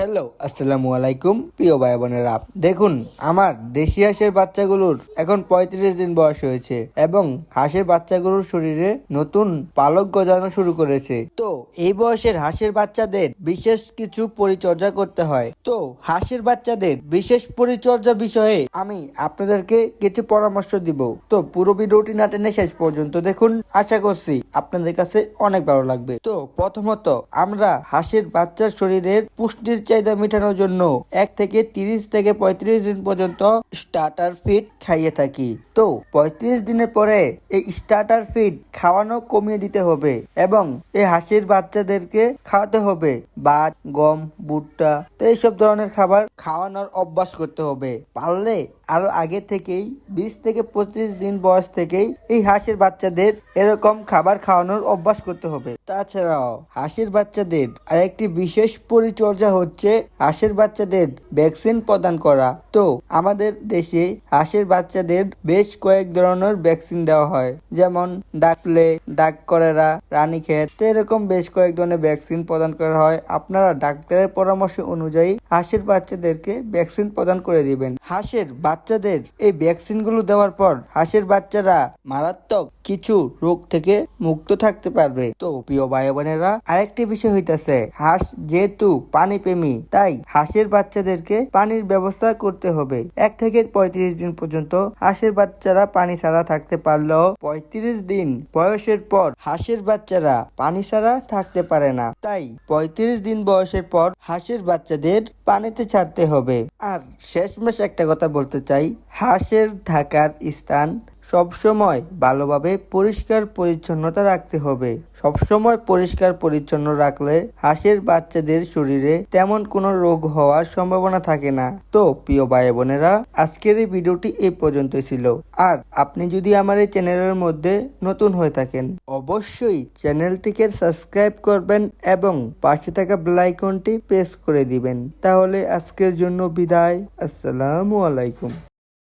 Hello আসসালামু আলাইকুম, প্রিয় ভাই বোনেরা দেখুন, আমার দেশি হাঁসের বাচ্চাগুলোর এখন পঁয়ত্রিশ দিন বয়স হয়েছে এবং হাঁসের বাচ্চাগুলোর শরীরে নতুন পালক গজানো শুরু করেছে। তো এই বয়সের হাঁসের বাচ্চাদের বিশেষ কিছু পরিচর্যা করতে হয়। তো হাঁসের বাচ্চাদের বিশেষ পরিচর্যা বিষয়ে আমি আপনাদেরকে কিছু পরামর্শ দিব। তো পুরো ভিডিওটি না টেনে শেষ পর্যন্ত দেখুন, আশা করছি আপনাদের কাছে অনেক ভালো লাগবে। তো প্রথমত, আমরা হাঁসের বাচ্চার শরীরের পুষ্টির চাহিদা মেটানোর জন্য এক থেকে তিরিশ থেকে পঁয়ত্রিশ দিন পর্যন্ত স্টার্টার ফিড খাইয়ে থাকি। তো পঁয়ত্রিশ দিনের পরে এই স্টার্টার ফিড খাওয়ানো কমিয়ে দিতে হবে এবং এই হাসির বাচ্চাদেরকে খাওয়াতে হবে। ভাত, গম, ভুট্টা, তো এইসব ধরনের খাবার খাওয়ানোর অভ্যাস করতে হবে। পারলে আরও আগে থেকেই, বিশ থেকে পঁচিশ দিন বয়স থেকেই এই হাঁসের বাচ্চাদের এরকম খাবার খাওয়ানোর অভ্যাস করতে হবে। তাছাড়াও, হাঁসের বাচ্চাদের আরেকটি বিশেষ পরিচর্যা হচ্ছে হাঁসের বাচ্চাদের ভ্যাকসিন প্রদান করা। তো, আমাদের দেশে হাঁসের বাচ্চাদের বেশ কয়েক ধরনের ভ্যাকসিন দেওয়া হয়। যেমন ডাকলে, ডাক করেরা, রানীক্ষেত, তো এরকম বেশ কয়েক ধরনের ভ্যাকসিন প্রদান করা হয়। আপনারা ডাক্তারের পরামর্শ অনুযায়ী হাঁসের বাচ্চাদেরকে ভ্যাকসিন প্রদান করে দিবেন। হাঁসের বাচ্চাদের এই ভ্যাকসিনগুলো দেওয়ার পর হাঁসের বাচ্চারা মারাত্মক কিছু রোগ থেকে মুক্ত থাকতে পারবে। তো প্রিয় ভাই বোনেরা আরেকটি বিষয় হইতাছে, হাঁস যেহেতু পানি প্রেমী তাই হাঁসের বাচ্চাদেরকে পানির ব্যবস্থা করতে হবে। এক থেকে পঁয়ত্রিশ দিন পর্যন্ত হাঁসের বাচ্চারা পানি ছাড়া থাকতে পারলেও পঁয়ত্রিশ দিন বয়সের পর হাঁসের বাচ্চারা পানি ছাড়া থাকতে পারে না। তাই পঁয়ত্রিশ দিন বয়সের পর হাঁসের বাচ্চাদের পানিতে ছাড়তে হবে। আর শেষ শেষমেশ একটা কথা বলতে চাই, হাঁসের থাকার স্থান সবসময় ভালোভাবে পরিষ্কার পরিচ্ছন্নতা রাখতে হবে। সবসময় পরিষ্কার পরিচ্ছন্ন রাখলে হাঁসের বাচ্চাদের শরীরে তেমন কোনো রোগ হওয়ার সম্ভাবনা থাকে না। তো, প্রিয় ভাই বোনেরা আজকের এই ভিডিওটি এই পর্যন্ত ছিল। আর আপনি যদি আমার এই চ্যানেলের মধ্যে নতুন হয়ে থাকেন, অবশ্যই চ্যানেলটিকে সাবস্ক্রাইব করবেন এবং পাশে থাকা আইকনটি প্রেস করে দিবেন। তাহলে আজকের জন্য বিদায়। আসসালামু আলাইকুম।